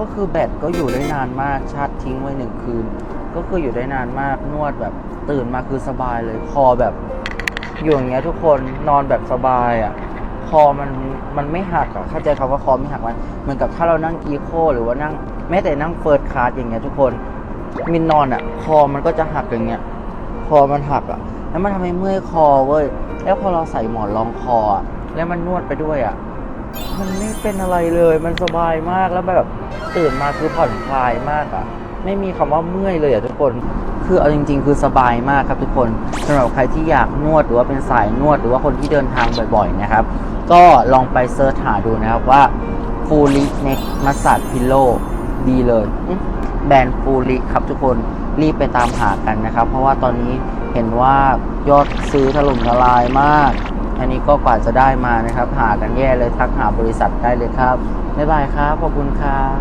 ก็คือแบตก็อยู่ได้นานมากชาร์จทิ้งไว้หนึ่งคืน ก็คืออยู่ได้นานมากนวดแบบตื่นมาคือสบายเลย คอแบบอยู่อย่างเงี้ยทุกคนนอนแบบสบายอะ่ะคอมันมันไม่หักอะเข้าใจคำว่าคอไม่หักมันเหมือนกับถ้าเรานั่งอีโคหรือว่านั่งแม้แต่นั่งเฟิร์สคลาสอย่างเงี้ยทุกคนมินนอนอะ่ะคอมันก็จะหักอย่างเงี้ยคอมันหักอะ่ะแล้วมันทำให้เมื่อยคอเว้ยแล้วพอเราใส่หมอนรองคออะแล้วมันนวดไปด้วยอะ่ะมันไม่เป็นอะไรเลยมันสบายมากแล้วแบบ ตื่นมาคือผ่อนคลายมากอะ่ะไม่มีคำว่าเมื่อยเลยอะทุกคน คือเอาจริง ๆ คือสบายมากครับทุกคนสำหรับใครที่อยากนวดหรือว่าเป็นสายนวดหรือว่าคนที่เดินทางบ่อยๆนะครับ ก็ลองไปเซิร์ชหาดูนะครับว่าฟูลิเน็กมัสซัดพิโลดีเลยแบรนด์ฟูลิครับทุกคนรีบไปตามหากันนะครับ เพราะว่าตอนนี้เห็นว่ายอดซื้อถล่มทลายมาก อันนี้ก็กว่าจะได้มานะครับ หากันแย่เลยทักหาบริษัทได้เลยครับ บ๊ายบายครับ ขอบคุณครับ